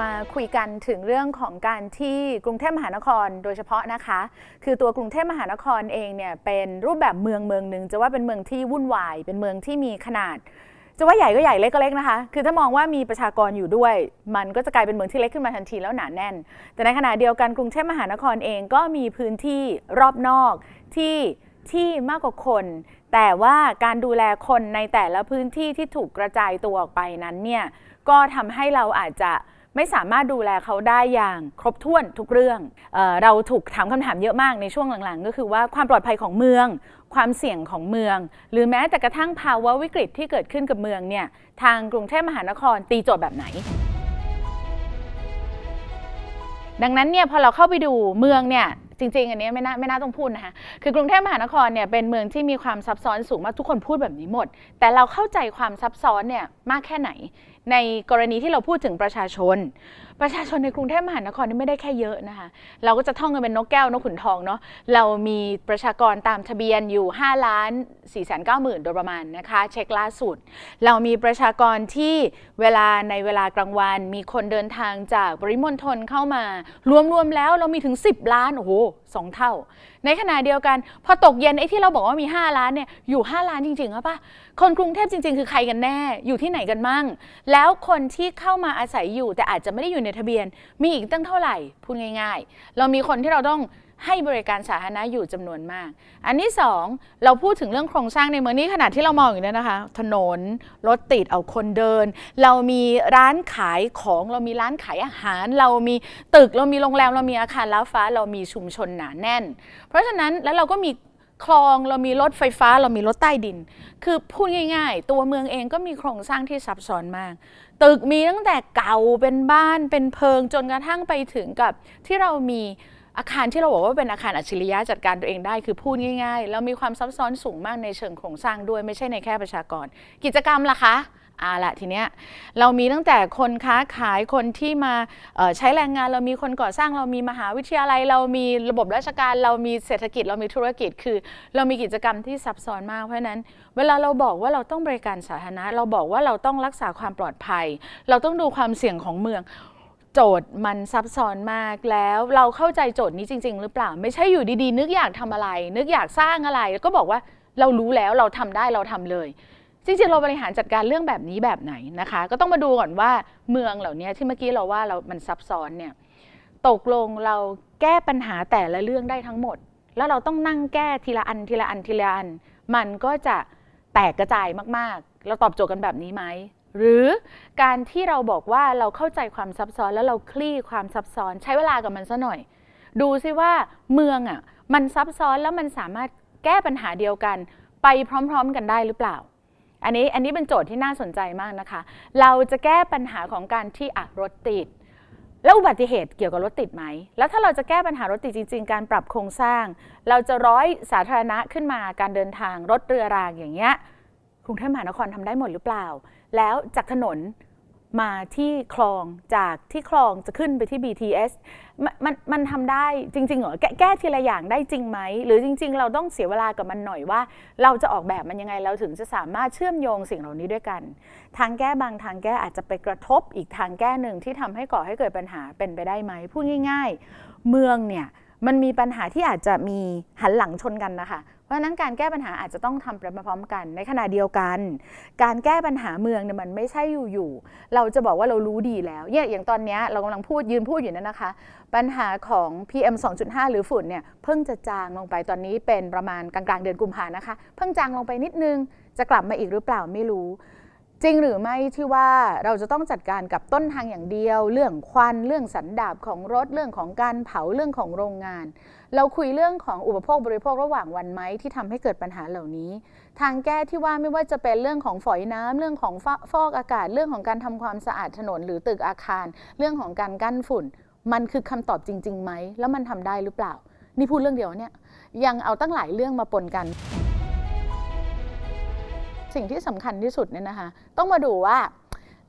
มาคุยกันถึงเรื่องของการที่กรุงเทพมหานครโดยเฉพาะนะคะ คือตัวกรุงเทพมหานครเองเนี่ยเป็นรูปแบบเมืองเมืองหนึ่งจะว่าเป็นเมืองที่วุ่นวาย เป็นเมืองที่มีขนาด จะว่าใหญ่ก็ใหญ่เล็กก็เล็กนะคะ คือถ้ามองว่ามีประชากรอยู่ด้วย มันก็จะกลายเป็นเมืองที่เล็กขึ้นมาทันทีแล้วหนาแน่น แต่ในขณะเดียวกันกรุงเทพมหานครเองก็มีพื้นที่รอบนอกที่ที่มากกว่าคน แต่ว่าการดูแลคนในแต่ละพื้นที่ที่ถูกกระจายตัวออกไปนั้นเนี่ยก็ทำให้เราอาจจะ ไม่สามารถดูแลเขาได้อย่างครบถ้วนทุกเรื่องเออเราถูกถามคำถามเยอะมากในช่วงหลังๆ ก็คือว่าความปลอดภัยของเมือง ความเสี่ยงของเมือง หรือแม้แต่กระทั่งภาวะวิกฤตที่เกิดขึ้นกับเมืองเนี่ยทางกรุงเทพมหานครตีโจทย์แบบไหนดังนั้นเนี่ยพอเราเข้าไปดูเมืองเนี่ยจริงๆ อันนี้ไม่น่าไม่น่าต้องพูดนะคะคือกรุงเทพมหานครเนี่ยเป็นเมืองที่มีความซับซ้อนสูงมากทุกคนพูดแบบนี้หมด แต่เราเข้าใจความซับซ้อนเนี่ยมากแค่ไหน ในกรณีที่เราพูดถึงประชาชน ประชาชนในกรุงเทพมหานครนี่ไม่ได้แค่เยอะนะคะ เราก็จะท่องกันเป็นนกแก้วนกขุนทองเนาะ เรามีประชากรตามทะเบียนอยู่5ล้าน4 9 0 0 0 0โดยประมาณนะคะ เช็คล่าสุด เรามีประชากรที่เวลาในเวลากลางวัน มีคนเดินทางจากปริมณฑลเข้ามารวมๆแล้วเรามีถึง 10 ล้านโอ้โหสองเท่า ในขณะเดียวกัน พอตกเย็นไอ้ที่เราบอกว่ามี 5 ล้านเนี่ยอยู่ 5 ล้านจริงๆหรือปะ คนกรุงเทพจริง ๆ คือใครกันแน่ อยู่ที่ไหนกันมั่ง แล้วคนที่เข้ามาอาศัยอยู่ แต่อาจจะไม่ได้อยู่ในทะเบียน มีอีกตั้งเท่าไหร่พูดง่าย ๆ เรามีคนที่เราต้องให้บริการสาธารณะอยู่จำนวนมาก อันที่สองเราพูดถึงเรื่องโครงสร้างในเมืองนี้ขนาดที่เรามองอยู่เนี่ยนะคะ ถนน รถติดเอาคนเดิน เรามีร้านขายของเรามีร้านขายอาหาร เรามีตึกเรามีโรงแรมเรามีอาคารล้าฟ้า เรามีชุมชนหนาแน่น เพราะฉะนั้นแล้วเราก็มี คลองเรามีรถไฟฟ้าเรามีรถใต้ดิน คือพูดง่าย ๆ ตัวเมืองเองก็มีโครงสร้างที่ซับซ้อนมาก ตึกมีตั้งแต่เก่าเป็นบ้านเป็นเพิงจนกระทั่งไปถึงกับที่เรามีอาคารที่เราบอกว่าเป็นอาคารอัจฉริยะจัดการตัวเองได้คือพูดง่าย ๆ แล้วมีความซับซ้อนสูงมากในเชิงโครงสร้างด้วยไม่ใช่ในแค่ประชากร กิจกรรมล่ะคะ อ่าละทีเนี้ยเรามีตั้งแต่คนค้าขายคนที่มาใช้แรงงานเรามีคนก่อสร้างเรามีมหาวิทยาลัย เรามีระบบราชการ เรามีเศรษฐกิจเรามีธุรกิจคือ เรามีกิจกรรมที่ซับซ้อนมากเพราะนั้น เวลาเราบอกว่าเราต้องบริการสาธารณะ เราบอกว่าเราต้องรักษาความปลอดภัย เราต้องดูความเสี่ยงของเมืองโจทย์มันซับซ้อนมากแล้วเราเข้าใจโจทย์นี้จริง ๆ หรือเปล่า ไม่ใช่อยู่ดีๆ นึกอยากทำอะไร นึกอยากสร้างอะไรแล้วก็บอกว่าเรารู้แล้วเราทำได้เราทำเลย จริงๆเราบริหารจัดการเรื่องแบบนี้แบบไหนนะคะ ก็ต้องมาดูก่อนว่าเมืองเหล่านี้ที่เมื่อกี้เราว่าเรามันซับซ้อนเนี่ยตกลงเราแก้ปัญหาแต่ละเรื่องได้ทั้งหมด แล้วเราต้องนั่งแก้ทีละอันทีละอันทีละอัน มันก็จะแตกกระจายมากๆ เราตอบโจทย์กันแบบนี้ไหมหรือการที่เราบอกว่าเราเข้าใจความซับซ้อนแล้วเราคลี่ความซับซ้อนใช้เวลากับมันซะหน่อย ดูซิว่าเมืองอะมันซับซ้อนแล้วมันสามารถแก้ปัญหาเดียวกัน ไปพร้อม ๆ กันได้หรือเปล่า อันนี้อันนี้เป็นโจทย์ที่น่าสนใจมากนะคะ เราจะแก้ปัญหาของการที่อะรถติด แล้วอุบัติเหตุเกี่ยวกับรถติดไหม แล้วถ้าเราจะแก้ปัญหารถติดจริง ๆ การปรับโครงสร้าง เราจะร้อยสาธารณะขึ้นมาการเดินทางรถเรือรางอย่างเงี้ยกรุงเทพมหานครทำได้หมดหรือเปล่า แล้วจากถนน มาที่คลองจากที่คลองจะขึ้นไปที่ BTS มันมันมันทำได้จริงๆเหรอแก้แก้ทีละอย่างได้จริงไหม หรือจริง ๆ เราต้องเสียเวลากับมันหน่อยว่า เราจะออกแบบมันยังไงเราถึงจะสามารถเชื่อมโยงสิ่งเหล่านี้ด้วยกัน ทางแก้บางทางแก้อาจจะไปกระทบอีกทางแก้หนึ่งที่ทำให้ก่อให้เกิดปัญหาเป็นไปได้ไหมพูดง่าย ๆ เมืองเนี่ยมันมีปัญหาที่อาจจะมีหันหลังชนกันนะคะ เพราะฉะนั้นการแก้ปัญหาอาจจะต้องทำไปพร้อมกัน ในขณะเดียวกัน การแก้ปัญหาเมืองเนี่ยมันไม่ใช่อยู่ๆเราจะบอกว่าเรารู้ดีแล้วเนี่ยอย่างตอนนี้เรากำลังพูดยืนพูดอยู่นั่นนะคะ ปัญหาของ PM 2.5 หรือฝุ่นเนี่ยเพิ่งจะจางลงไปตอนนี้เป็นประมาณกลางๆเดือนกุมภานะคะ เพิ่งจางลงไปนิดนึงจะกลับมาอีกหรือเปล่าไม่รู้จริงหรือไม่ที่ว่าเราจะต้องจัดการกับต้นทางอย่างเดียว เรื่องควันเรื่องสันดาบของรถเรื่องของการเผาเรื่องของโรงงาน เราคุยเรื่องของอุปโภคบริโภคระหว่างวันไหมที่ทำให้เกิดปัญหาเหล่านี้ ทางแก้ที่ว่าไม่ว่าจะเป็นเรื่องของฝอยน้ำเรื่องของฟฟอกอากาศ เรื่องของการทำความสะอาดถนนหรือตึกอาคาร เรื่องของการกั้นฝุ่น มันคือคำตอบจริงๆไหมแล้วมันทำได้หรือเปล่า นี่พูดเรื่องเดียวเนี่ยยังเอาตั้งหลายเรื่องมาปนกัน สิ่งที่สำคัญที่สุดเนี่ยนะคะ ต้องมาดูว่า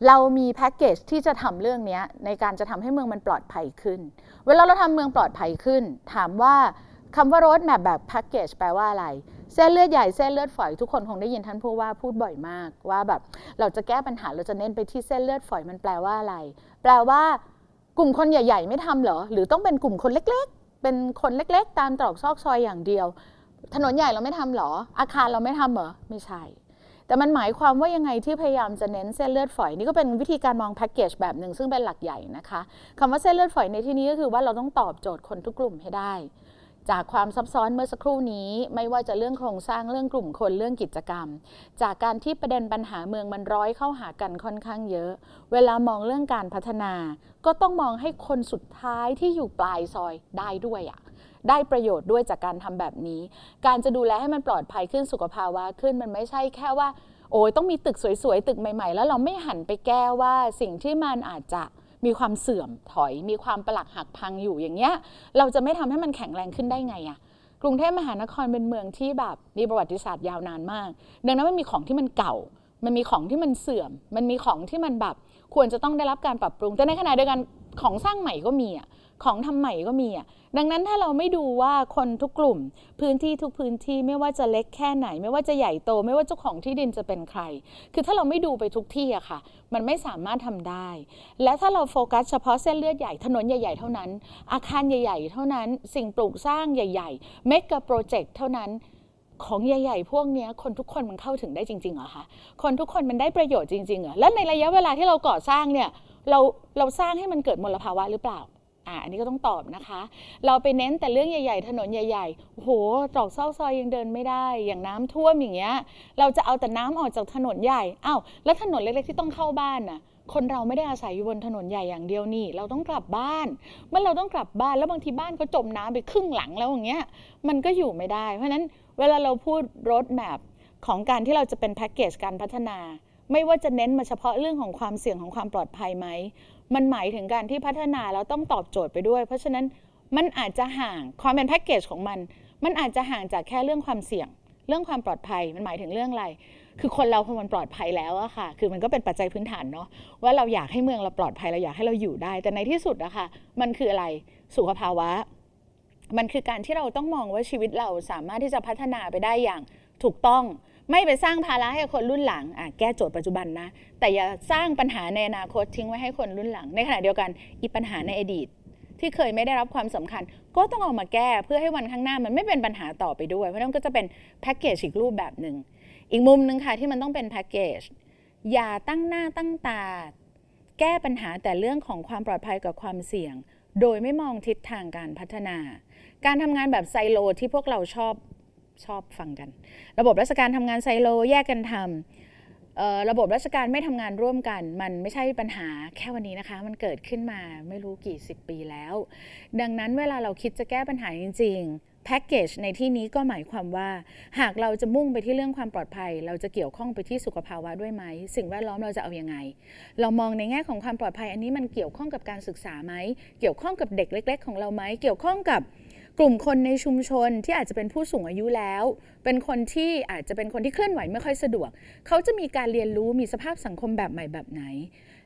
เรามีแพ็กเกจที่จะทำเรื่องนี้ในการจะทำให้เมืองมันปลอดภัยขึ้น เวลาเราทำเมืองปลอดภัยขึ้น ถามว่าคำว่ารถแมพแบบแพ็กเกจแปลว่าอะไร เส้นเลือดใหญ่เส้นเลือดฝอยทุกคนคงได้ยินท่านผู้ว่าพูดบ่อยมาก ว่าแบบเราจะแก้ปัญหาเราจะเน้นไปที่เส้นเลือดฝอยมันแปลว่าอะไร แปลว่ากลุ่มคนใหญ่ ๆ ไม่ทำเหรอ หรือต้องเป็นกลุ่มคนเล็ก ๆ เป็นคนเล็ก ๆ ตามตรอกซอกซอยอย่างเดียว ถนนใหญ่เราไม่ทำเหรอ อาคารเราไม่ทำเหรอ ไม่ใช่ แต่มันหมายความว่ายังไงที่พยายามจะเน้นเส้นเลือดฝอยนี่ก็เป็นวิธีการมองแพ็กเกจแบบหนึ่งซึ่งเป็นหลักใหญ่นะคะคำว่าเส้นเลือดฝอยในที่นี้ก็คือว่าเราต้องตอบโจทย์คนทุกกลุ่มให้ได้ จากความซับซ้อนเมื่อสักครู่นี้ ไม่ว่าจะเรื่องโครงสร้างเรื่องกลุ่มคนเรื่องกิจกรรม จากการที่ประเด็นปัญหาเมืองมันร้อยเข้าหากันค่อนข้างเยอะ เวลามองเรื่องการพัฒนา ก็ต้องมองให้คนสุดท้ายที่อยู่ปลายซอยได้ด้วยอะ ได้ประโยชน์ด้วยจากการทำแบบนี้ การจะดูแลให้มันปลอดภัยขึ้นสุขภาวะขึ้นมันไม่ใช่แค่ว่า โอ้ยต้องมีตึกสวยๆ ตึกใหม่ๆ แล้วเราไม่หันไปแก้ว่าสิ่งที่มันอาจจะมีความเสื่อมถอย มีความปลักหักพังอยู่อย่างเงี้ย เราจะไม่ทำให้มันแข็งแรงขึ้นได้ไงอะกรุงเทพมหานครเป็นเมืองที่แบบมีประวัติศาสตร์ยาวนานมาก ดังนั้นมันมีของที่มันเก่า มันมีของที่มันเสื่อม มันมีของที่มันแบบควรจะต้องได้รับการปรับปรุง แต่ในขณะเดียวกันของสร้างใหม่ก็มีอะ ของทำใหม่ก็มีอะดังนั้นถ้าเราไม่ดูว่าคนทุกกลุ่ม พื้นที่ทุกพื้นที่ไม่ว่าจะเล็กแค่ไหน ไม่ว่าจะใหญ่โต ไม่ว่าเจ้าของที่ดินจะเป็นใคร คือถ้าเราไม่ดูไปทุกที่อะค่ะ มันไม่สามารถทำได้ และถ้าเราโฟกัสเฉพาะเส้นเลือดใหญ่ถนนใหญ่ๆเท่านั้น อาคารใหญ่ ๆ เท่านั้น สิ่งปลูกสร้างใหญ่ๆเมกะโปรเจกต์เท่านั้นของใหญ่ๆ พวกนี้คนทุกคนมันเข้าถึงได้จริงๆเหรอคะ คนทุกคนมันได้ประโยชน์จริงๆเหรอ แล้วในระยะเวลาที่เราก่อสร้างเนี่ย เราเราสร้างให้มันเกิดมลภาวะหรือเปล่า อ่าอันนี้ก็ต้องตอบนะคะ เราไปเน้นแต่เรื่องใหญ่ ๆ ถนนใหญ่ๆโอ้โหตรอกซอกซอยยังเดินไม่ได้ อย่างน้ำท่วมอย่างเงี้ย เราจะเอาแต่น้ำออกจากถนนใหญ่อ้าวแล้วถนนเล็กๆที่ต้องเข้าบ้านน่ะคนเราไม่ได้อาศัยอยู่บนถนนใหญ่อย่างเดียวนี่ เราต้องกลับบ้าน เมื่อเราต้องกลับบ้านแล้วบางทีบ้านเขาจมน้ำไปครึ่งหลังแล้วอย่างเงี้ย มันก็อยู่ไม่ได้ เพราะฉะนั้นเวลาเราพูดรถแมพของการที่เราจะเป็นแพ็กเกจการพัฒนา ไม่ว่าจะเน้นมาเฉพาะเรื่องของความเสี่ยงของความปลอดภัยไหม มันหมายถึงการที่พัฒนาแล้วต้องตอบโจทย์ไปด้วย เพราะฉะนั้นมันอาจจะห่างความเป็นแพ็กเกจของมัน มันอาจจะห่างจากแค่เรื่องความเสี่ยง เรื่องความปลอดภัยมันหมายถึงเรื่องอะไร คือคนเราพอมันปลอดภัยแล้วอะค่ะ คือมันก็เป็นปัจจัยพื้นฐานเนาะว่าเราอยากให้เมืองเราปลอดภัยเราอยากให้เราอยู่ได้ แต่ในที่สุดอะค่ะมันคืออะไรสุขภาวะ มันคือการที่เราต้องมองว่าชีวิตเราสามารถที่จะพัฒนาไปได้อย่างถูกต้อง ไม่ไปสร้างภาระให้คนรุ่นหลังอะแก้โจทย์ปัจจุบันนะ แต่อย่าสร้างปัญหาในอนาคตทิ้งไว้ให้คนรุ่นหลัง ในขณะเดียวกันอีปัญหาในอดีต ที่เคยไม่ได้รับความสำคัญ ก็ต้องเอามาแก้เพื่อให้วันข้างหน้ามันไม่เป็นปัญหาต่อไปด้วย เพราะนั้นก็จะเป็นแพ็กเกจอีกรูปแบบหนึ่งอีกมุมหนึ่งค่ะที่มันต้องเป็นแพ็กเกจอย่าตั้งหน้าตั้งตา แก้ปัญหาแต่เรื่องของความปลอดภัยกับความเสี่ยง โดยไม่มองทิศทางการพัฒนา การทำงานแบบไซโลที่พวกเราชอบ ชอบฟังกัน ระบบราชการทำงานไซโลแยกกันทำเอ่อระบบราชการไม่ทำงานร่วมกัน มันไม่ใช่ปัญหาแค่วันนี้นะคะ มันเกิดขึ้นมาไม่รู้กี่สิบปีแล้ว ดังนั้นเวลาเราคิดจะแก้ปัญหาจริงๆแพ็กเกจในที่นี้ก็หมายความว่า หากเราจะมุ่งไปที่เรื่องความปลอดภัย เราจะเกี่ยวข้องไปที่สุขภาวะด้วยไหม สิ่งแวดล้อมเราจะเอาอยัางไง เรามองในแง่ของความปลอดภัย อันนี้มันเกี่ยวข้องกับการศึกษาไหม เกี่ยวข้องกับเด็กเล็ก ๆ ของเราไหม เกี่ยวข้องกับ กลุ่มคนในชุมชนที่อาจจะเป็นผู้สูงอายุแล้ว เป็นคนที่อาจจะเป็นคนที่เคลื่อนไหวไม่ค่อยสะดวก เขาจะมีการเรียนรู้มีสภาพสังคมแบบใหม่แบบไหน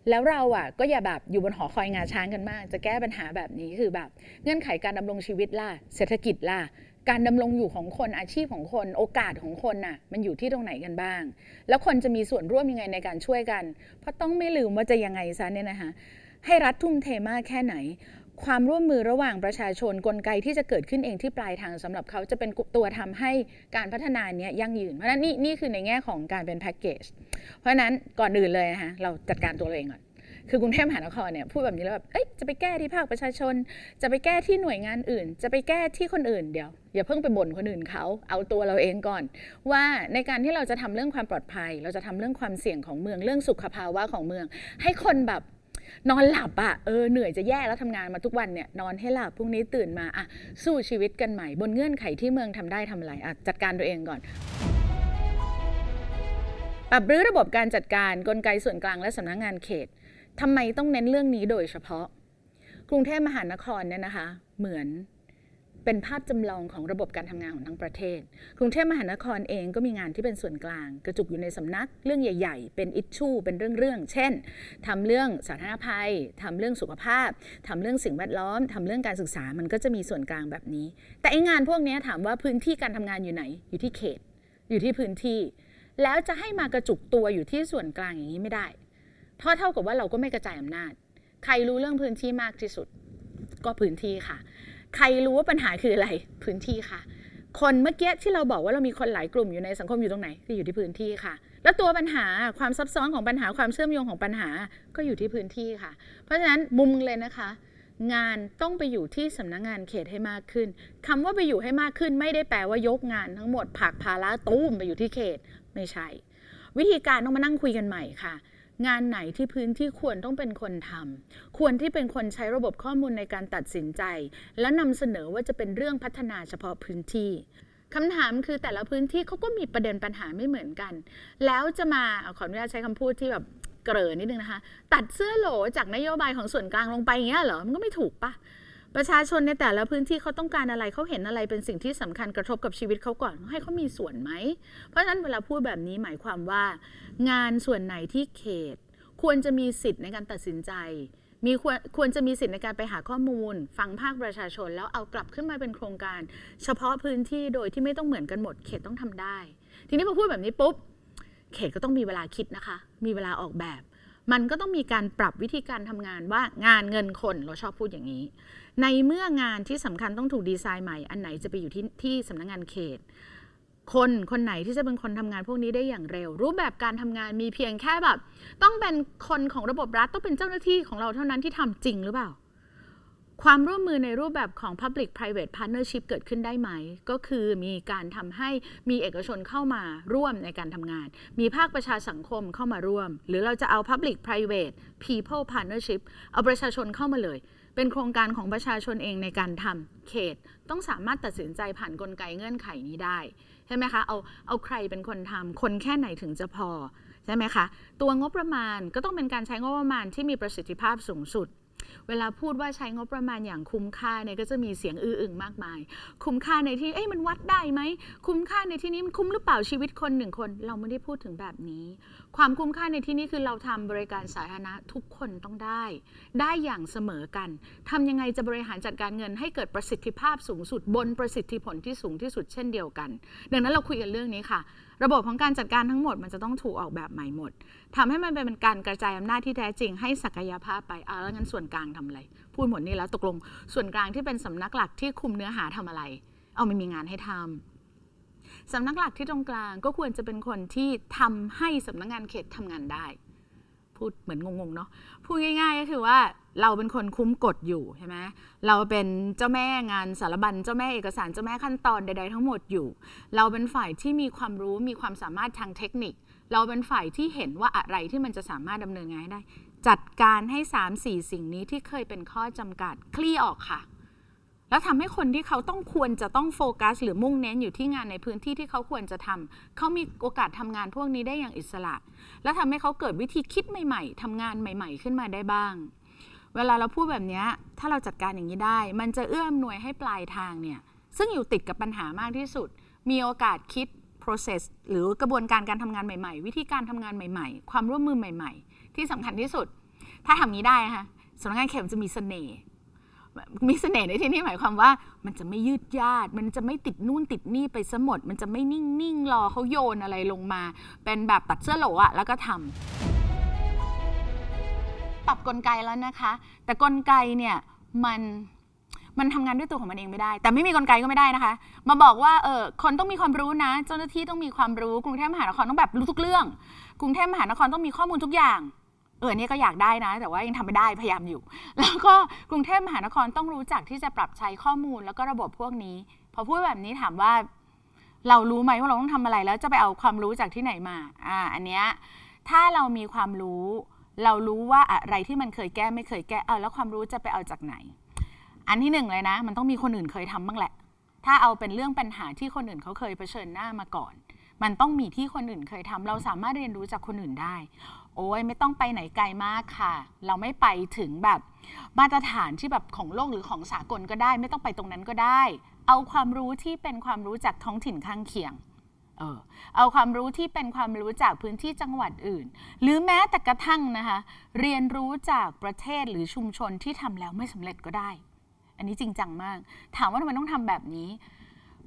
แล้วเราอะก็อย่าแบบอยู่บนหอคอยงาช้างกันมาก จะแก้ปัญหาแบบนี้คือแบบ เงื่อนไขการดำรงชีวิตล่ะ เศรษฐกิจล่ะการดำรงอยู่ของคนอาชีพของคนโอกาสของคนน่ะ มันอยู่ที่ตรงไหนกันบ้าง แล้วคนจะมีส่วนร่วมยังไงในการช่วยกัน เพราะต้องไม่ลืมว่าจะยังไงซะเนี่ยนะคะให้รัฐทุ่มเทมากแค่ไหน ความร่วมมือระหว่างประชาชนกลไกที่จะเกิดขึ้นเองที่ปลายทางสำหรับเขาจะเป็นตัวทำให้การพัฒนาเนี้ยยั่งยืน เพราะนั้นนี่นี่คือในแง่ของการเป็นแพ็กเกจ เพราะนั้นก่อนอื่นเลยนะคะเราจัดการตัวเราเองก่อน คือกรุงเทพมหานครเนี่ยพูดแบบนี้แล้วแบบ เอ้ยจะไปแก้ที่ภาคประชาชน จะไปแก้ที่หน่วยงานอื่น จะไปแก้ที่คนอื่นเดี๋ยวอย่าเพิ่งไปบ่นคนอื่นเขา เอาตัวเราเองก่อน ว่าในการที่เราจะทำเรื่องความปลอดภัย เราจะทำเรื่องความเสี่ยงของเมืองเรื่องสุขภาวะของเมือง ให้คนแบบ นอนหลับอะเออเหนื่อยจะแย่แล้วทำงานมาทุกวันเนี่ยนอนให้หลับพรุ่งนี้ตื่นมาอะสู้ชีวิตกันใหม่ บนเงื่อนไขที่เมืองทำได้ทำอะไรอะจัดการตัวเองก่อนปรับรื้อระบบการจัดการกลไกส่วนกลางและสำนักงานเขตทำไมต้องเน้นเรื่องนี้โดยเฉพาะ กรุงเทพมหานครเนี่ยนะคะ เหมือน เป็นภาพจำลองของระบบการทำงานของทั้งประเทศ กรุงเทพมหานครเองก็มีงานที่เป็นส่วนกลาง กระจุกอยู่ในสำนักเรื่องใหญ่ ๆ เป็นอิชชูเป็นเรื่องๆเช่นทำเรื่องสาธารณภัยทำเรื่องสุขภาพทำเรื่องสิ่งแวดล้อมทำเรื่องการศึกษามันก็จะมีส่วนกลางแบบนี้ แต่ไองานพวกนี้ถามว่าพื้นที่การทำงานอยู่ไหน อยู่ที่เขต อยู่ที่พื้นที่ แล้วจะให้มากระจุกตัวอยู่ที่ส่วนกลางอย่างนี้ไม่ได้เพราะเท่ากับว่าเราก็ไม่กระจายอำนาจ ใครรู้เรื่องพื้นที่มากที่สุด ก็พื้นที่ค่ะ ใครรู้ว่าปัญหาคืออะไรพื้นที่ค่ะ คนเมื่อกี้ที่เราบอกว่าเรามีคนหลายกลุ่มอยู่ในสังคมอยู่ตรงไหนก็อยู่ที่พื้นที่ค่ะ แล้วตัวปัญหาความซับซ้อนของปัญหาความเชื่อมโยงของปัญหาก็อยู่ที่พื้นที่ค่ะ เพราะฉะนั้นมุมเลยนะคะ งานต้องไปอยู่ที่สำนักงานเขตให้มากขึ้นคำว่าไปอยู่ให้มากขึ้น ไม่ได้แปลว่ายกงานทั้งหมดผักภาระตุ้มไปอยู่ที่เขตไม่ใช่ วิธีการต้องมานั่งคุยกันใหม่ค่ะ งานไหนที่พื้นที่ควรต้องเป็นคนทำควรที่เป็นคนใช้ระบบข้อมูลในการตัดสินใจ และนำเสนอว่าจะเป็นเรื่องพัฒนาเฉพาะพื้นที่คำถามคือแต่ละพื้นที่เขาก็มีประเด็นปัญหาไม่เหมือนกัน แล้วจะมาเอาขออนุญาตใช้คำพูดที่แบบเกริ่นนิดนึงนะคะ ตัดเสื้อโหลจากนโยบายของส่วนกลางลงไปอย่างเงี้ยเหรอ มันก็ไม่ถูกปะ ประชาชนในแต่ละพื้นที่เขาต้องการอะไรเขาเห็นอะไรเป็นสิ่งที่สำคัญกระทบกับชีวิตเขาก่อน ให้เขามีส่วนไหม เพราะฉะนั้นเวลาพูดแบบนี้หมายความว่า งานส่วนไหนที่เขต ควรจะมีสิทธิ์ในการตัดสินใจ มีควรควรจะมีสิทธิ์ในการไปหาข้อมูล ฟังภาคประชาชน แล้วเอากลับขึ้นมาเป็นโครงการ เฉพาะพื้นที่โดยที่ไม่ต้องเหมือนกันหมด เขตต้องทำได้ ทีนี้พอพูดแบบนี้ปุ๊บเขตก็ต้องมีเวลาคิดนะคะ มีเวลาออกแบบ มันก็ต้องมีการปรับวิธีการทำงานว่างานเงินคนเราชอบพูดอย่างนี้ ในเมื่องานที่สำคัญต้องถูกดีไซน์ใหม่ อันไหนจะไปอยู่ที่ที่สำนักงานเขต คนคนไหนที่จะเป็นคนทำงานพวกนี้ได้อย่างเร็ว รูปแบบการทำงานมีเพียงแค่แบบ ต้องเป็นคนของระบบรัฐต้องเป็นเจ้าหน้าที่ของเราเท่านั้นที่ทำจริงหรือเปล่า ความร่วมมือในรูปแบบของ Public Private Partnership เกิดขึ้นได้ไหม ก็คือมีการทำให้มีเอกชนเข้ามาร่วมในการทำงาน มีภาคประชาสังคมเข้ามาร่วม หรือเราจะเอา Public Private People Partnership เอาประชาชนเข้ามาเลย เป็นโครงการของประชาชนเองในการทำเขต ต้องสามารถตัดสินใจผ่านนกลไกเงื่อนไขนี้ได้ใช่ไหมคะเอาเอาใครเป็นคนทำคนแค่ไหนถึงจะพอใช่ไหมคะตัวงบประมาณก็ต้องเป็นการใช้งบประมาณที่มีประสิทธิภาพสูงสุดเวลาพูดว่าใช้งบประมาณอย่างคุ้มค่าเนี่ยก็จะมีเสียงอื้ออึงมากมาย คุ้มค่าในที่เอ้ยมันวัดได้ไหม คุ้มค่าในที่นี้มันคุ้มหรือเปล่าชีวิตคนหนึ่งคน เราไม่ได้พูดถึงแบบนี้ ความคุ้มค่าในที่นี้คือเราทำบริการสาธารณะทุกคนต้องได้ ได้อย่างเสมอกันทำยังไงจะบริหารจัดการเงินให้เกิดประสิทธิภาพสูงสุด บนประสิทธิผลที่สูงที่สุดเช่นเดียวกัน ดังนั้นเราคุยกันเรื่องนี้ค่ะ ระบบของการจัดการทั้งหมดมันจะต้องถูกออกแบบใหม่หมดทำให้มันเป็นการกระจายอำนาจที่แท้จริงให้ศักยภาพไปเอาแล้วงั้นส่วนกลางทำอะไรพูดหมดนี่แล้วตกลงส่วนกลางที่เป็นสำนักหลักที่คุมเนื้อหาทำอะไร เอาไม่มีงานให้ทำ สำนักหลักที่ตรงกลางก็ควรจะเป็นคนที่ทำให้สำนักงานเขตทำงานได้พูดเหมือนงงๆเนาะพูดง่าย ๆ ก็คือว่าเราเป็นคนคุ้มกฎอยู่ใช่ไหมเราเป็นเจ้าแม่งานสารบัญเจ้าแม่เอกสารเจ้าแม่ขั้นตอนใด ๆ ทั้งหมดอยู่ เราเป็นฝ่ายที่มีความรู้มีความสามารถทางเทคนิค เราเป็นฝ่ายที่เห็นว่าอะไรที่มันจะสามารถดำเนินงานได้ จัดการให้ 3 4 สิ่งนี้ที่เคยเป็นข้อจำกัดคลี่ออกค่ะ แล้วทำให้คนที่เขาต้องควรจะต้องโฟกัส หรือมุ่งเน้นอยู่ที่งานในพื้นที่ที่เขาควรจะทำเขามีโอกาสทำงานพวกนี้ได้อย่างอิสระ แล้วทำให้เขาเกิดวิธีคิดใหม่ๆทำงานใหม่ ๆ ขึ้นมาได้บ้าง เวลาเราพูดแบบนี้ถ้าเราจัดการอย่างนี้ได้ มันจะเอื้อมหน่วยให้ปลายทางเนี่ยซึ่งอยู่ติดกับปัญหามากที่สุด มีโอกาสคิด process หรือกระบวนการการทำงานใหม่ๆ วิธีการทำงานใหม่ ๆ ความร่วมมือใหม่ ๆ ที่สำคัญที่สุด ถ้าทำนี้ได้นะคะสำนักงานเขตมันจะมีเสน่ห์ มีเสน่ห์ในที่นี้หมายความว่า มันจะไม่ยืดยาด มันจะไม่ติดนู่นติดนี่ไปซะหมด มันจะไม่นิ่งๆรอเขาโยนอะไรลงมา เป็นแบบตัดเสื้อโหลอะแล้วก็ทำปรับกลไกแล้วนะคะ แต่กลไกเนี่ยมันมันทำงานด้วยตัวของมันเองไม่ได้ แต่ไม่มีกลไกก็ไม่ได้นะคะ มาบอกว่าเออคนต้องมีความรู้นะ เจ้าหน้าที่ต้องมีความรู้ กรุงเทพมหานครต้องแบบรู้ทุกเรื่อง กรุงเทพมหานครต้องมีข้อมูลทุกอย่าง เออเนี่ยก็อยากได้นะ แต่ว่ายังทำไม่ได้พยายามอยู่ แล้วก็กรุงเทพมหานครต้องรู้จักที่จะปรับใช้ข้อมูลแล้วก็ระบบพวกนี้ พอพูดแบบนี้ถามว่า เรารู้ไหมว่าเราต้องทำอะไรแล้วจะไปเอาความรู้จากที่ไหนมา อ่า อันเนี้ยถ้าเรามีความรู้ เรารู้ว่าอะไรที่มันเคยแก้ไม่เคยแก้เอาแล้วความรู้จะไปเอาจากไหน อันที่หนึ่งเลยนะ มันต้องมีคนอื่นเคยทำบ้างแหละ ถ้าเอาเป็นเรื่องปัญหาที่คนอื่นเขาเคยเผชิญหน้ามาก่อน มันต้องมีที่คนอื่นเคยทำเราสามารถเรียนรู้จากคนอื่นได้ โอ้ยไม่ต้องไปไหนไกลมากค่ะ เราไม่ไปถึงแบบมาตรฐานที่แบบของโลกหรือของสากลก็ได้ ไม่ต้องไปตรงนั้นก็ได้ เอาความรู้ที่เป็นความรู้จากท้องถิ่นข้างเคียง เออเอาความรู้ที่เป็นความรู้จากพื้นที่จังหวัดอื่น หรือแม้แต่กระทั่งนะคะ เรียนรู้จากประเทศหรือชุมชนที่ทำแล้วไม่สำเร็จก็ได้ อันนี้จริงจังมาก ถามว่าทำไมต้องทำแบบนี้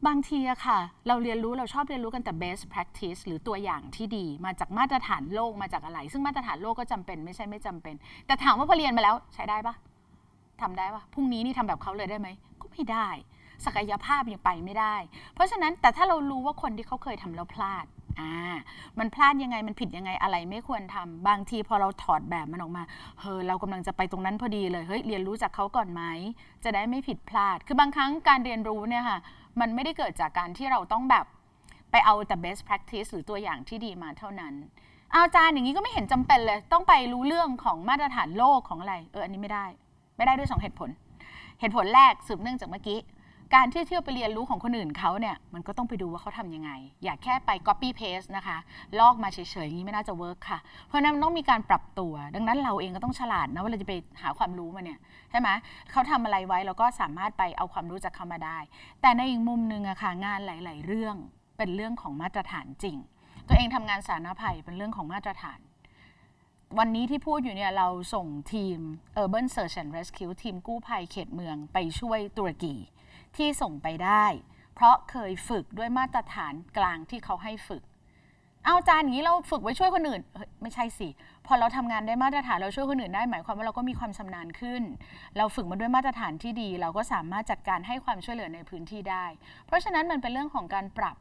บางทีอะค่ะ เราเรียนรู้เราชอบเรียนรู้กันแต่ best practice หรือตัวอย่างที่ดี มาจากมาตรฐานโลกมาจากอะไร ซึ่งมาตรฐานโลกก็จำเป็นไม่ใช่ไม่จำเป็น แต่ถามว่าพอเรียนมาแล้วใช้ได้ปะทำได้ปะพรุ่งนี้นี่ทำแบบเขาเลยได้ไหมก็ไม่ได้ ศักยภาพยังไปไม่ได้ เพราะฉะนั้นแต่ถ้าเรารู้ว่าคนที่เขาเคยทำแล้วพลาดอ่ามันพลาดยังไงมันผิดยังไงอะไรไม่ควรทำบางทีพอเราถอดแบบมันออกมาเฮ้ยเรากำลังจะไปตรงนั้นพอดีเลยเฮ้ยเรียนรู้จากเขาก่อนไหมจะได้ไม่ผิดพลาด คือบางครั้งการเรียนรู้เนี่ยค่ะ มันไม่ได้เกิดจากการที่เราต้องแบบไปเอาแต่ best practice หรือตัวอย่างที่ดีมาเท่านั้นเอาจารย์อย่างนี้ก็ไม่เห็นจำเป็นเลย ต้องไปรู้เรื่องของมาตรฐานโลกของอะไร เอออันนี้ไม่ได้ ไม่ได้ด้วยสองเหตุผล เหตุผลแรกสืบเนื่องจากเมื่อกี้ การที่เที่ยวไปเรียนรู้ของคนอื่นเขาเนี่ยมันก็ต้องไปดูว่าเขาทำยังไง อย่าแค่ไป copy paste นะคะ ลอกมาเฉยๆอย่างนี้ไม่น่าจะเวิร์กค่ะ เพราะนั้นมันต้องมีการปรับตัว ดังนั้นเราเองก็ต้องฉลาดนะว่าเราจะไปหาความรู้มาเนี่ยใช่ไหมเขาทำอะไรไว้เราก็สามารถไปเอาความรู้จากเขามาได้ แต่ในอีกมุมหนึ่งอะค่ะงานหลาย ๆ เรื่องเป็นเรื่องของมาตรฐานจริง ตัวเองทำงานสาธารณภัยเป็นเรื่องของมาตรฐานวันนี้ที่พูดอยู่เนี่ยเราส่งทีม Urban Search and Rescue ทีมกู้ภัยเขตเมืองไปช่วยตุรกี ที่ส่งไปได้ เพราะเคยฝึกด้วยมาตรฐานกลางที่เขาให้ฝึก เอาอาจารย์อย่างนี้เราฝึกไว้ช่วยคนอื่นเฮ้ยไม่ใช่สิ พอเราทำงานได้มาตรฐานเราช่วยคนอื่นได้หมายความว่าเราก็มีความชำนาญขึ้น เราฝึกมาด้วยมาตรฐานที่ดี เราก็สามารถจัดการให้ความช่วยเหลือในพื้นที่ได้ เพราะฉะนั้นมันเป็นเรื่องของการปรับ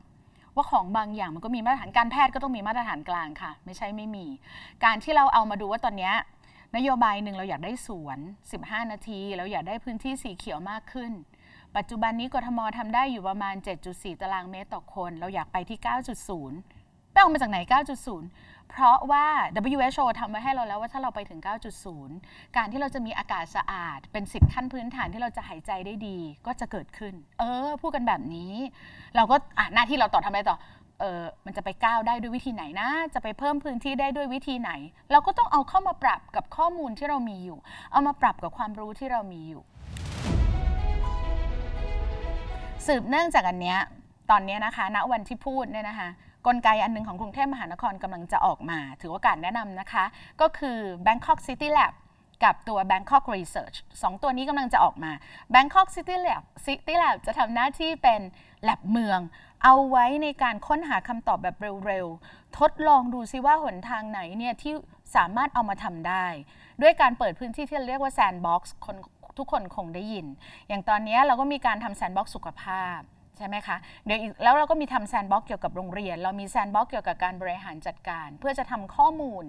ว่าของบางอย่างมันก็มีมาตรฐานการแพทย์ก็ต้องมีมาตรฐานกลางค่ะ ไม่ใช่ไม่มี การที่เราเอามาดูว่าตอนเนี้ยนโยบายหนึ่งเราอยากได้สวน 15 นาที เราอยากได้พื้นที่สีเขียวมากขึ้น ปัจจุบันนี้กทมทำได้อยู่ประมาณ 7.4 ตารางเมตรต่อคน เราอยากไปที่ 9.0ไปเอามาจากไหน 9.0 เพราะว่า WHO ทำไว้ให้เราแล้วว่าถ้าเราไปถึง 9.0 การที่เราจะมีอากาศสะอาด เป็นสิทธิขั้นพื้นฐานที่เราจะหายใจได้ดี ก็จะเกิดขึ้น เออ พูดกันแบบนี้ เราก็อะหน้าที่เราต่อทำอะไรต่อเออมันจะไปก้าวได้ด้วยวิธีไหนนะ จะไปเพิ่มพื้นที่ได้ด้วยวิธีไหน เราก็ต้องเอาเข้ามาปรับกับข้อมูลที่เรามีอยู่ เอามาปรับกับความรู้ที่เรามีอยู่ สืบเนื่องจากอันเนี้ยตอนเนี้ยนะคะณวันที่พูดเนี่ยนะคะ กลไกอันหนึงของกรุงเทพมหานครกำลังจะออกมา ถือโอกาสแนะนำนะคะ ก็คือ Bangkok City Lab กับตัว Bangkok Research สองตัวนี้กำลังจะออกมา Bangkok City Lab City Lab จะทำหน้าที่เป็น lab เมือง เอาไว้ในการค้นหาคำตอบแบบเร็วๆ ทดลองดูซิว่าหนทางไหนเนี่ยที่สามารถเอามาทำได้ ด้วยการเปิดพื้นที่ที่เราเรียกว่า sandbox คน ทุกคนคงได้ยิน อย่างตอนนี้เราก็มีการทำ sandbox สุขภาพใช่ไหมคะเดี๋ยวแล้วเราก็มีทำแซนบ็อกเกี่ยวกับโรงเรียน เรามีแซนบ็อกเกี่ยวกับการบริหารจัดการ เพื่อจะทำข้อมูล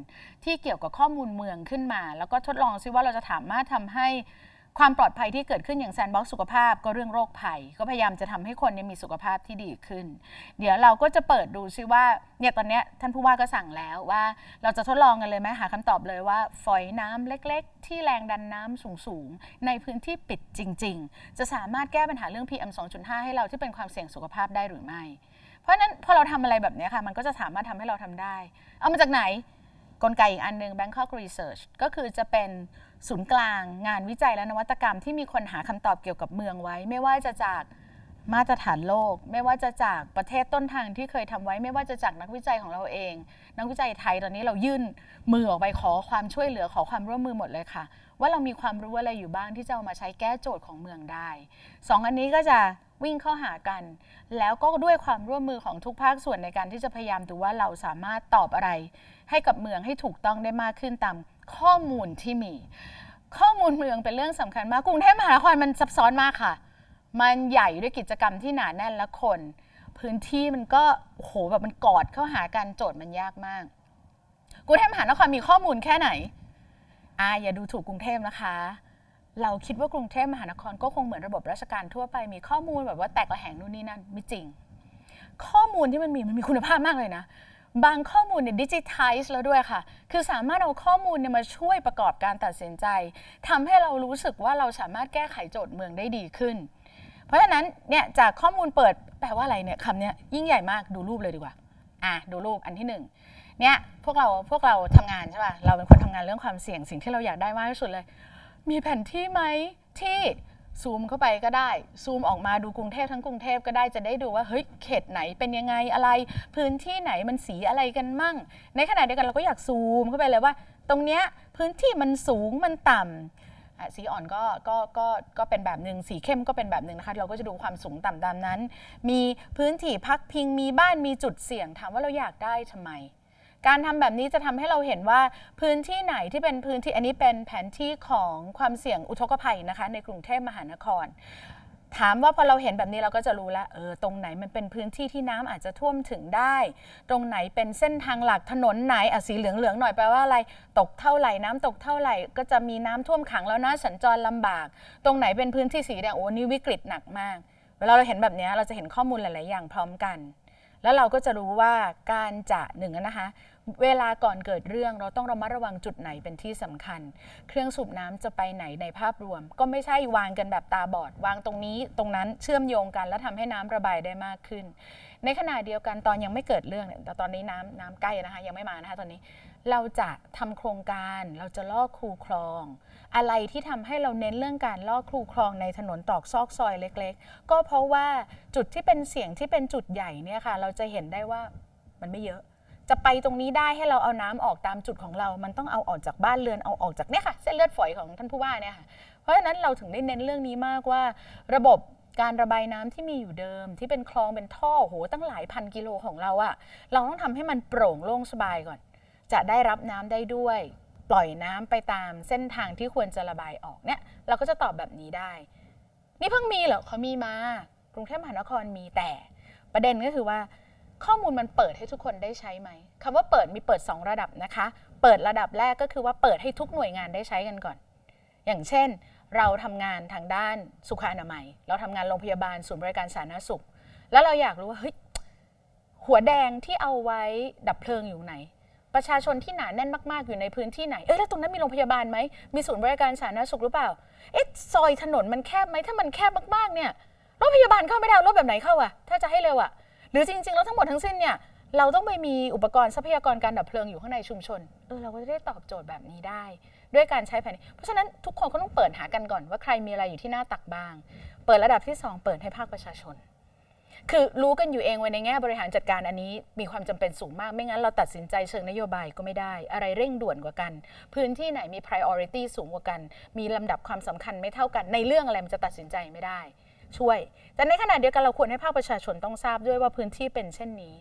ที่เกี่ยวกับข้อมูลเมืองขึ้นมา แล้วก็ทดลองซิว่าเราจะสามารถทำให้ ความปลอดภัยที่เกิดขึ้นอย่างแซนบ็อกสุขภาพก็เรื่องโรคภัย ก็พยายามจะทำให้คนเนี่ยมีสุขภาพที่ดีขึ้น เดี๋ยวเราก็จะเปิดดูซิว่าเนี่ยตอนนี้ท่านผู้ว่าก็สั่งแล้วว่า เราจะทดลองกันเลยไหมหาคำตอบเลยว่า ฝอยน้ำเล็ก ๆ ที่แรงดันน้ำสูงๆในพื้นที่ปิดจริง ๆ จะสามารถแก้ปัญหาเรื่อง PM 2.5 ให้เราที่เป็นความเสี่ยงสุขภาพได้หรือไม่ เพราะนั้นพอเราทำอะไรแบบนี้ค่ะ มันก็จะสามารถทำให้เราทำได้ เอามาจากไหน กลไกอีกอันหนึ่ง Bangkok Research ก็คือจะเป็นศูนย์กลาง งานวิจัยและนวัตกรรมที่มีคนหาคำตอบเกี่ยวกับเมืองไว้ ไม่ว่าจะจากมาตรฐานโลก ไม่ว่าจะจากประเทศต้นทางที่เคยทำไว้ ไม่ว่าจะจากนักวิจัยของเราเอง นักวิจัยไทยตอนนี้เรายื่นมือออกไปขอความช่วยเหลือขอความร่วมมือหมดเลยค่ะ ว่าเรามีความรู้อะไรอยู่บ้างที่จะเอามาใช้แก้โจทย์ของเมืองได้สองอันนี้ก็จะ วิ่งเข้าหากัน แล้วก็ด้วยความร่วมมือของทุกภาคส่วนในการที่จะพยายามดูว่าเราสามารถตอบอะไร ให้กับเมืองให้ถูกต้องได้มากขึ้นตามข้อมูลที่มี ข้อมูลเมืองเป็นเรื่องสำคัญมากกรุงเทพมหานครมันซับซ้อนมากค่ะ มันใหญ่ด้วยกิจกรรมที่หนาแน่นและคน พื้นที่มันก็โอ้โหแบบมันกอดเข้าหากันโจทย์มันยากมากกรุงเทพมหานครมีข้อมูลแค่ไหนอ่าอย่าดูถูกกรุงเทพนะคะ เราคิดว่ากรุงเทพมหานครก็คงเหมือนระบบราชการทั่วไปมีข้อมูลแบบว่าแตกระแหงนู่นนี่นั่นไม่จริง ข้อมูลที่มันมีมันมีคุณภาพมากเลยนะ บางข้อมูลเนี่ยดิจิทัลแล้วด้วยค่ะ คือสามารถเอาข้อมูลเนี่ยมาช่วยประกอบการตัดสินใจทำให้เรารู้สึกว่าเราสามารถแก้ไขโจทย์เมืองได้ดีขึ้น เพราะฉะนั้นเนี่ยจากข้อมูลเปิดแปลว่าอะไรเนี่ยคำเนี้ยยิ่งใหญ่มากดูรูปเลยดีกว่าอะดูรูปอันที่หนึ่งเนี่ยพวกเราพวกเราทำงานใช่ป่ะเราเป็นคนทำงานเรื่องความเสี่ยงสิ่งที่เราอยากได้มากที่สุดเลย มีแผนที่ไหมที่ซูมเข้าไปก็ได้ ซูมออกมาดูกรุงเทพทั้งกรุงเทพก็ได้จะได้ดูว่าเฮ้ยเขตไหนเป็นยังไงอะไร พื้นที่ไหนมันสีอะไรกันมั่ง ในขณะเดียวกันเราก็อยากซูมเข้าไปเลยว่า ตรงเนี้ยพื้นที่มันสูงมันต่ำสีอ่อนก็ก็ก็ก็เป็นแบบหนึ่งสีเข้มก็เป็นแบบหนึ่งนะคะเราก็จะดูความสูงต่ำตามนั้น มีพื้นที่พักพิงมีบ้านมีจุดเสี่ยงถามว่าเราอยากได้ทำไม การทำแบบนี้จะทำให้เราเห็นว่าพื้นที่ไหนที่เป็นพื้นที่อันนี้เป็นแผนที่ของความเสี่ยงอุทกภัยนะคะในกรุงเทพมหานคร ถามว่าพอเราเห็นแบบนี้เราก็จะรู้ล้วเออตรงไหนมันเป็นพื้นที่ที่น้ำอาจจะท่วมถึงได้ ตรงไหนเป็นเส้นทางหลักถนนไหนอะสีเหลืองๆหน่อยแปลว่าอะไรตกเท่าไหร่น้ำตกเท่าไหร่ ก็จะมีน้ำท่วมขังแล้วนะสัญจรลำบาก ตรงไหนเป็นพื้นที่สีแดงโอ้นี่วิกฤตหนักมากเวลาเราเห็นแบบนี้เราจะเห็นข้อมูลหลาย ๆ อย่างพร้อมกัน แล้วเราก็จะรู้ว่าการจะหนึ่งนะคะ เวลาก่อนเกิดเรื่องเราต้องระมัดระวังจุดไหนเป็นที่สำคัญ เครื่องสูบน้ำจะไปไหนในภาพรวม ก็ไม่ใช่วางกันแบบตาบอด วางตรงนี้ตรงนั้นเชื่อมโยงกัน แล้วทำให้น้ำระบายได้มากขึ้น ในขณะเดียวกันตอนยังไม่เกิดเรื่องเนี่ยแต่ตอนนี้น้ำน้ำใกล้นะคะ ยังไม่มานะคะตอนนี้เราจะทำโครงการเราจะลอกคูคลอง อะไรที่ทำให้เราเน้นเรื่องการลอกคูคลองในถนนตอกซอกซอยเล็ก ๆ ก็เพราะว่าจุดที่เป็นเสียงที่เป็นจุดใหญ่เนี่ยค่ะ เราจะเห็นได้ว่ามันไม่เยอะ จะไปตรงนี้ได้ให้เราเอาน้ำออกตามจุดของเรา มันต้องเอาออกจากบ้านเรือนเอาออกจากเนี่ยค่ะเส้นเลือดฝอยของท่านผู้ว่าเนี่ยค่ะ เพราะฉะนั้นเราถึงได้เน้นเรื่องนี้มากว่า ระบบการระบายน้ำที่มีอยู่เดิม ที่เป็นคลองเป็นท่อโหตั้งหลายพันกิโลของเราอะเราต้องทำให้มันโปร่งโล่งสบายก่อน จะได้รับน้ำได้ด้วย ปล่อยน้ำไปตามเส้นทางที่ควรจะระบายออกเนี่ย เราก็จะตอบแบบนี้ได้ นี่เพิ่งมีเหรอเขามีมากรุงเทพมหานครมีแต่ประเด็นก็คือว่า ข้อมูลมันเปิดให้ทุกคนได้ใช้ไหมคำว่าเปิดมีเปิด 2 ระดับนะคะ เปิดระดับแรกก็คือว่าเปิดให้ทุกหน่วยงานได้ใช้กันก่อน อย่างเช่น เราทำงานทางด้านสุขอนามัย เราทำงานโรงพยาบาลศูนย์บริการสาธารณสุข แล้วเราอยากรู้ว่าเฮ้ยหัวแดงที่เอาไว้ดับเพลิงอยู่ไหน ประชาชนที่หนาแน่นมากๆอยู่ในพื้นที่ไหน เอ้ยแล้วตรงนั้นมีโรงพยาบาลไหม มีศูนย์บริการสาธารณสุขหรือเปล่า เอ๊ะซอยถนนมันแคบไหมถ้ามันแคบมากๆเนี่ยรถพยาบาลเข้าไม่ได้รถแบบไหนเข้าอะถ้าจะให้เร็วอะ หรือจริง ๆ แล้วทั้งหมดทั้งสิ้นเนี่ยเราต้องไปมีอุปกรณ์ทรัพยากรการดับเพลิงอยู่ข้างในชุมชนเออเราก็จะได้ตอบโจทย์แบบนี้ได้ ด้วยการใช้แผนเพราะฉะนั้นทุกคนก็ต้องเปิดหากันก่อนว่าใครมีอะไรอยู่ที่หน้าตักบ้าง เปิดระดับที่สองเปิดให้ภาคประชาชน คือรู้กันอยู่เองไว้ในแง่บริหารจัดการอันนี้ มีความจำเป็นสูงมากไม่งั้นเราตัดสินใจเชิงนโยบายก็ไม่ได้ อะไรเร่งด่วนกว่ากัน พื้นที่ไหนมี priority สูงกว่ากัน มีลำดับความสำคัญไม่เท่ากันในเรื่องอะไรมันจะตัดสินใจไม่ได้ ช่วย แต่ในขณะเดียวกันเราควรให้ภาคประชาชนต้องทราบด้วยว่าพื้นที่เป็นเช่นนี้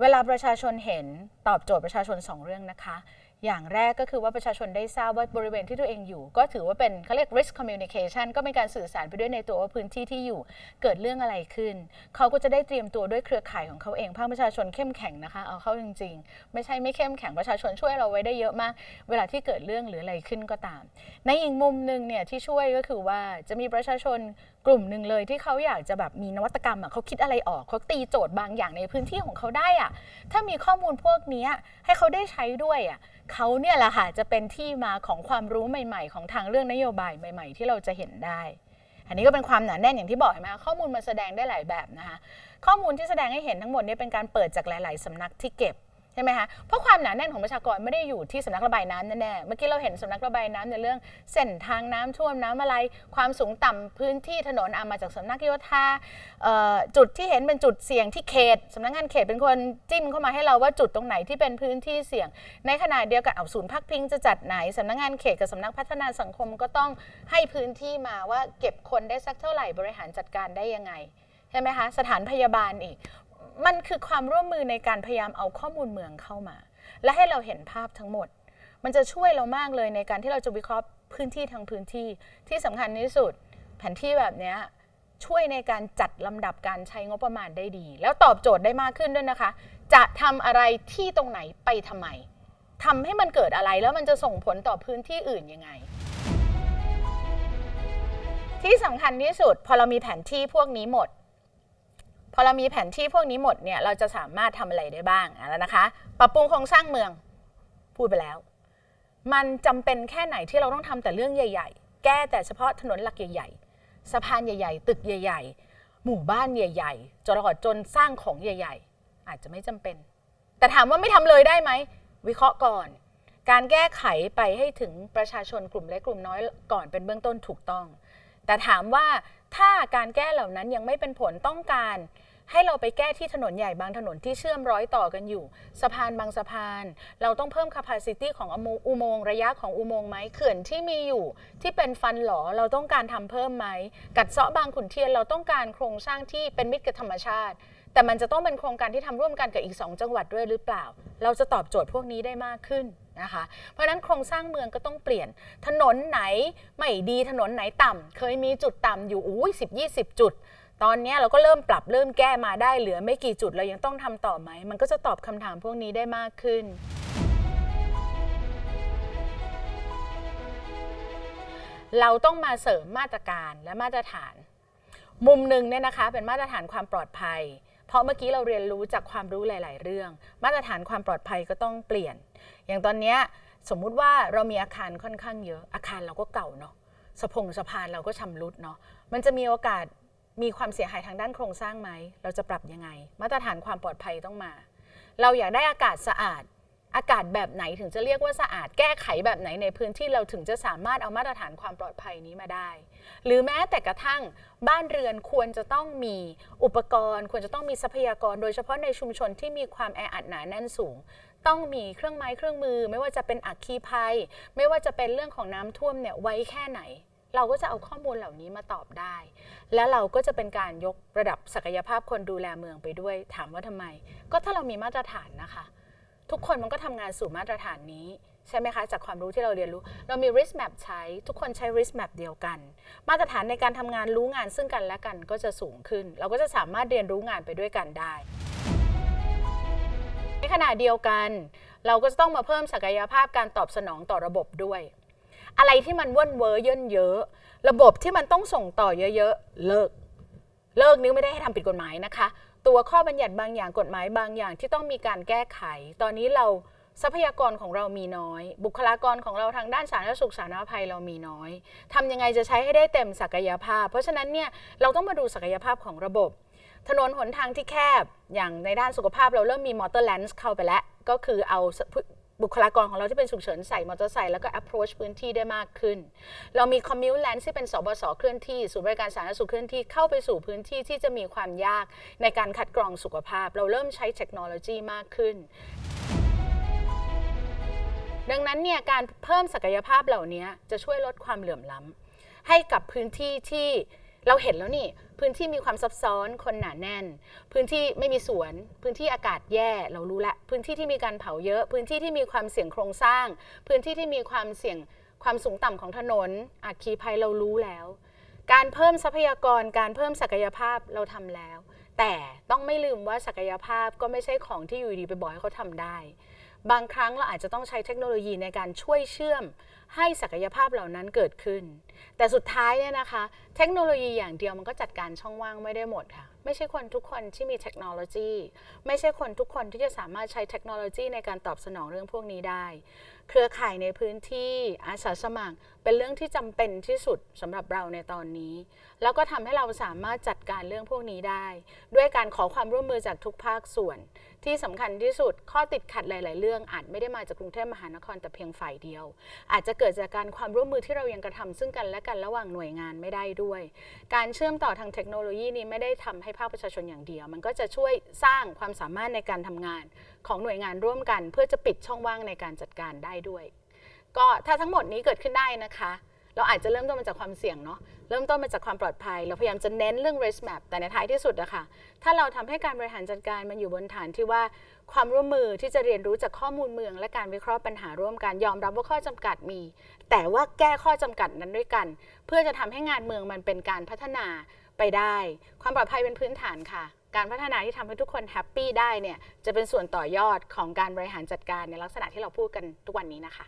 เวลาประชาชนเห็นตอบโจทย์ประชาชน 2 เรื่องนะคะ อย่างแรกก็คือว่าประชาชนได้ทราบว่าบริเวณที่ตัวเองอยู่ ก็ถือว่าเป็นเขาเรียก risk communication ก็เป็นการสื่อสารไปด้วยในตัวว่าพื้นที่ที่อยู่ เกิดเรื่องอะไรขึ้น เขาก็จะได้เตรียมตัวด้วยเครือข่ายของเขาเองภาคประชาชนเข้มแข็งนะคะเอาเข้าจริง ๆ ไม่ใช่ไม่เข้มแข็งประชาชนช่วยเราไว้ได้เยอะมาก เวลาที่เกิดเรื่องหรืออะไรขึ้นก็ตาม ในอีกมุมหนึ่งเนี่ยที่ช่วยก็คือว่าจะมีประชาชนกลุ่มหนึ่งเลยที่เขาอยากจะแบบมีนวัตกรรมอะเขาคิดอะไรออกเขาตีโจทย์บางอย่างในพื้นที่ของเขาได้อะถ้ามีข้อมูลพวกนี้ให้เขาได้ใช้ด้วยอะ เขาเนี่ยแหละค่ะจะเป็นที่มาของความรู้ใหม่ ๆ ของทางเรื่องนโยบายใหม่ ๆ ที่เราจะเห็นได้ อันนี้ก็เป็นความหนาแน่นอย่างที่บอกเห็นไหมข้อมูลมาแสดงได้หลายแบบนะคะข้อมูลที่แสดงให้เห็นทั้งหมดเนี้เป็นการเปิดจากหลาย ๆสำนักที่เก็บ ใช่ไหมคะเพราะความหนาแน่นของประชากรไม่ได้อยู่ที่สำนักระบายน้ำแน่ๆเมื่อกี้เราเห็นสำนักระบายน้ำในเรื่องเส้นทางน้ำท่วมน้ำอะไร ความสูงต่ำพื้นที่ถนนอามาจากสำนักโยธาจุดที่เห็นเป็นจุดเสี่ยงที่เขตสำนักงานเขตเป็นคนจิ้มเข้ามาให้เราว่าจุดตรงไหนที่เป็นพื้นที่เสี่ยง ในขณะเดียวกันเอาศูนย์พักพิงจะจัดไหนสำนักงานเขตกับสำนักพัฒนาสังคมก็ต้องให้พื้นที่มาว่าเก็บคนได้สักเท่าไหร่บริหารจัดการได้ยังไงใช่ไหมคะสถานพยาบาลอีก มันคือความร่วมมือในการพยายามเอาข้อมูลเมืองเข้ามา และให้เราเห็นภาพทั้งหมด มันจะช่วยเรามากเลยในการที่เราจะวิเคราะห์พื้นที่ทางพื้นที่ที่สำคัญที่สุด แผนที่แบบนี้ช่วยในการจัดลำดับการใช้งบประมาณได้ดี แล้วตอบโจทย์ได้มากขึ้นด้วยนะคะ จะทำอะไรที่ตรงไหนไปทำไมทำให้มันเกิดอะไรแล้วมันจะส่งผลต่อพื้นที่อื่นยังไง ที่สำคัญที่สุด พอเรามีแผนที่พวกนี้หมด พอเรามีแผนที่พวกนี้หมดเนี่ยเราจะสามารถทำอะไรได้บ้างแล้วนะคะ ปรับปรุงโครงสร้างเมืองพูดไปแล้ว มันจำเป็นแค่ไหนที่เราต้องทำแต่เรื่องใหญ่ ๆ แก้แต่เฉพาะถนนหลักใหญ่ๆสะพานใหญ่ ๆ ตึกใหญ่ ๆ หมู่บ้านใหญ่ ๆจนตลอดจนสร้างของใหญ่ ๆ อาจจะไม่จำเป็น แต่ถามว่าไม่ทำเลยได้ไหมวิเคราะห์ก่อน การแก้ไขไปให้ถึงประชาชนกลุ่มเล็กกลุ่มน้อยก่อนเป็นเบื้องต้นถูกต้อง แต่ถามว่าถ้าการแก้เหล่านั้นยังไม่เป็นผลต้องการ ให้เราไปแก้ที่ถนนใหญ่บางถนนที่เชื่อมร้อยต่อกันอยู่ สะพานบางสะพาน เราต้องเพิ่ม capacity ของอุโมงค์ระยะของอุโมงค์ไหมเขื่อนที่มีอยู่ ที่เป็นฟันหลอเราต้องการทำเพิ่มไหมกัดเซาะบางขุนเทียนเราต้องการโครงสร้างที่เป็นมิตรกับธรรมชาติ แต่มันจะต้องเป็นโครงการที่ทำร่วมกันกับอีก 2 จังหวัดด้วยหรือเปล่า เราจะตอบโจทย์พวกนี้ได้มากขึ้นนะคะเพราะฉะนั้นโครงสร้างเมืองก็ต้องเปลี่ยน ถนนไหนไม่ดีถนนไหนต่ำเคยมีจุดต่ำอยู่อุ้ยสิบยี่สิบจุด ตอนนี้เราก็เริ่มปรับเริ่มแก้มาได้เหลือไม่กี่จุดเรายังต้องทำต่อไหม มันก็จะตอบคำถามพวกนี้ได้มากขึ้น เราต้องมาเสริมมาตรการและมาตรฐาน มุมหนึ่งเนี่ยนะคะ เป็นมาตรฐานความปลอดภัย เพราะเมื่อกี้เราเรียนรู้จากความรู้หลาย ๆ เรื่อง มาตรฐานความปลอดภัยก็ต้องเปลี่ยน อย่างตอนนี้สมมุติว่าเรามีอาคารค่อนข้างเยอะ อาคารเราก็เก่าเนาะสะพงสะพานเราก็ชำรุดเนาะมันจะมีโอกาส มีความเสียหายทางด้านโครงสร้างไหม เราจะปรับยังไง มาตรฐานความปลอดภัยต้องมา เราอยากได้อากาศสะอาด อากาศแบบไหนถึงจะเรียกว่าสะอาด แก้ไขแบบไหนในพื้นที่เราถึงจะสามารถเอามาตรฐานความปลอดภัยนี้มาได้ หรือแม้แต่กระทั่งบ้านเรือนควรจะต้องมีอุปกรณ์ ควรจะต้องมีทรัพยากร โดยเฉพาะในชุมชนที่มีความแออัดหนาแน่นสูงต้องมีเครื่องไม้เครื่องมือ ไม่ว่าจะเป็นอัคคีภัย ไม่ว่าจะเป็นเรื่องของน้ำท่วมเนี่ยไว้แค่ไหน เราก็จะเอาข้อมูลเหล่านี้มาตอบได้ และเราก็จะเป็นการยกระดับศักยภาพคนดูแลเมืองไปด้วย ถามว่าทำไม ก็ถ้าเรามีมาตรฐานนะคะ ทุกคนมันก็ทำงานสู่มาตรฐานนี้ใช่ไหมคะ จากความรู้ที่เราเรียนรู้ เรามี risk map ใช้ ทุกคนใช้ risk map เดียวกัน มาตรฐานในการทำงานรู้งานซึ่งกันและกันก็จะสูงขึ้น เราก็จะสามารถเรียนรู้งานไปด้วยกันได้ ในขณะเดียวกัน เราก็จะต้องมาเพิ่มศักยภาพการตอบสนองต่อระบบด้วย อะไรที่มันว่นเวอร์เยินเยอะระบบที่มันต้องส่งต่อเยอะๆ เลิก เลิกนี้ไม่ได้ให้ทำผิดกฎหมายนะคะ ตัวข้อบัญญัติบางอย่างกฎหมายบางอย่างที่ต้องมีการแก้ไข ตอนนี้เราทรัพยากรของเรามีน้อย บุคลากรของเราทางด้านสาธารณสุขสาธารณภัยเรามีน้อยทำยังไงจะใช้ให้ได้เต็มศักยภาพ เพราะฉะนั้นเนี่ยเราต้องมาดูศักยภาพของระบบ ถนนหนทางที่แคบอย่างในด้านสุขภาพเราเริ่มมีมอเตอร์แลนส์เข้าไปแล้ว ก็คือเอา บุคลากรของเราที่เป็นฉุกเฉินใส่มอเตอร์ไซค์แล้วก็ approach พื้นที่ได้มากขึ้น เรามี commute lens ที่เป็นสบสเคลื่อนที่ศูนย์บริการสาธารณสุขเคลื่อนที่เข้าไปสู่พื้นที่ที่จะมีความยากในการคัดกรองสุขภาพ เราเริ่มใช้เทคโนโลยีมากขึ้น ดังนั้นเนี่ยการเพิ่มศักยภาพเหล่านี้จะช่วยลดความเหลื่อมล้ำให้กับพื้นที่ที่ เราเห็นแล้วนี่ พื้นที่มีความซับซ้อนคนหนาแน่น พื้นที่ไม่มีสวน พื้นที่อากาศแย่เรารู้ละ พื้นที่ที่มีการเผาเยอะ พื้นที่ที่มีความเสี่ยงโครงสร้าง พื้นที่ที่มีความเสี่ยงความสูงต่ำของถนนอัคคีภัยเรารู้แล้ว การเพิ่มทรัพยากรการเพิ่มศักยภาพเราทำแล้ว แต่ต้องไม่ลืมว่าศักยภาพก็ไม่ใช่ของที่อยู่ดีไปบอกให้เขาทำได้ บางครั้งเราอาจจะต้องใช้เทคโนโลยีในการช่วยเชื่อม ให้ศักยภาพเหล่านั้นเกิดขึ้น แต่สุดท้ายเนี่ยนะคะ เทคโนโลยีอย่างเดียวมันก็จัดการช่องว่างไม่ได้หมดค่ะ ไม่ใช่คนทุกคนที่มีเทคโนโลยี ไม่ใช่คนทุกคนที่จะสามารถใช้เทคโนโลยีในการตอบสนองเรื่องพวกนี้ได้ เครือข่ายในพื้นที่อาสาสมัคร เป็นเรื่องที่จำเป็นที่สุดสำหรับเราในตอนนี้ แล้วก็ทำให้เราสามารถจัดการเรื่องพวกนี้ได้ ด้วยการขอความร่วมมือจากทุกภาคส่วน ที่สำคัญที่สุดข้อติดขัดหลาย ๆ เรื่องอาจไม่ได้มาจากกรุงเทพมหานครแต่เพียงฝ่ายเดียว อาจจะเกิดจากการความร่วมมือที่เรายังกระทำซึ่งกันและกันระหว่างหน่วยงานไม่ได้ด้วย การเชื่อมต่อทางเทคโนโลยีนี้ไม่ได้ทำให้ภาคประชาชนอย่างเดียว มันก็จะช่วยสร้างความสามารถในการทำงาน ของหน่วยงานร่วมกัน เพื่อจะปิดช่องว่างในการจัดการได้ด้วย ก็ถ้าทั้งหมดนี้เกิดขึ้นได้นะคะ เราอาจจะเริ่มต้นมาจากความเสี่ยงเนาะเริ่มต้นมาจากความปลอดภัย เราพยายามจะเน้นเรื่อง risk map แต่ในท้ายที่สุดอะค่ะถ้าเราทำให้การบริหารจัดการมันอยู่บนฐานที่ว่าความร่วมมือที่จะเรียนรู้จากข้อมูลเมือง และการวิเคราะห์ปัญหาร่วมกันยอมรับว่าข้อจำกัดมี แต่ว่าแก้ข้อจำกัดนั้นด้วยกัน เพื่อจะทำให้งานเมืองมันเป็นการพัฒนาไปได้ ความปลอดภัยเป็นพื้นฐานค่ะ การพัฒนาที่ทำให้ทุกคนแฮปปี้ได้เนี่ยจะเป็นส่วนต่อยอดของการบริหารจัดการในลักษณะที่เราพูดกันทุกวันนี้นะคะ